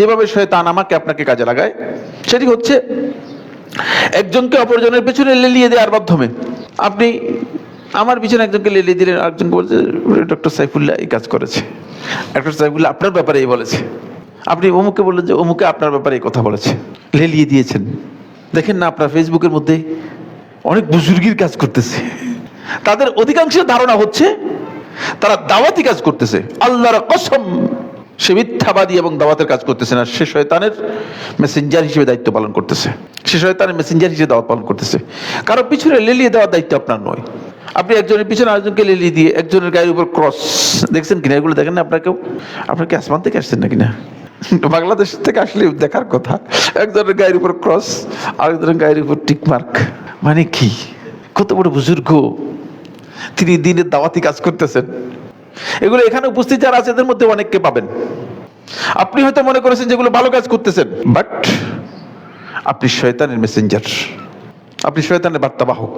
যেভাবে শয়তান আমাকে আপনাকে কাজে লাগায়, সেটি হচ্ছে একজনকে অপরজনের পেছনে লেলিয়ে দেওয়ার মাধ্যমে। আপনি আমার পিছনে একজনকে লেলিয়ে দিলেন, আরেকজনকে বলছে ডক্টর সাইফুল্লাহ, এই কাজ করেছে। ডক্টর সাইফুল্লাহ আপনার ব্যাপারে এই বলেছে। আপনি অমুকে বললেন যে, অমুকে আপনার ব্যাপারে এই কথা বলেছে। লেলিয়ে দিয়েছেন। দেখেন না, আপনার ফেসবুকের মধ্যে অনেক বুজুর্গির কাজ করতেছে। তাদের অধিকাংশের ধারণা হচ্ছে, তারা দাওয়াতি কাজ করতেছে। আল্লাহর কসম। সে মিথ্যাবাদী এবং দাওয়াতের কাজ করতেছে না, সে শয়তানের মেসেঞ্জার হিসেবে দায়িত্ব পালন করতেছে। সে শয়তানের মেসেঞ্জার হিসেবে দাওয়াত পালন করতেছে। কারও পিছনে লেলিয়ে দেওয়ার দায়িত্ব আপনার নয়। আপনি একজনের পিছনে আরেকজনকে লেলিয়ে দিয়ে একজনের গায়ের উপর ক্রস দেখছেন কিনা? এগুলো দেখেন না আপনার কেউ? আপনার কি আসমান থেকে আসছেন না? বাংলাদেশ থেকে আসলে দেখার কথা, একজনের গায়ের উপর ক্রস আরেকজনের গায়ের উপর টিকমার্ক মানে কি? কত বড় বুজুর্গ। তিনি দিনের দাওয়াতি কাজ করতেছেন। এগুলো এখানে উপস্থিত যারা আছে, এদের মধ্যে অনেককে পাবেন। আপনি হয়তো মনে করেছেন যেগুলো ভালো কাজ করতেছেন বাট আপনি শয়তানের মেসেঞ্জার আপনি শয়তানের বার্তাবাহক।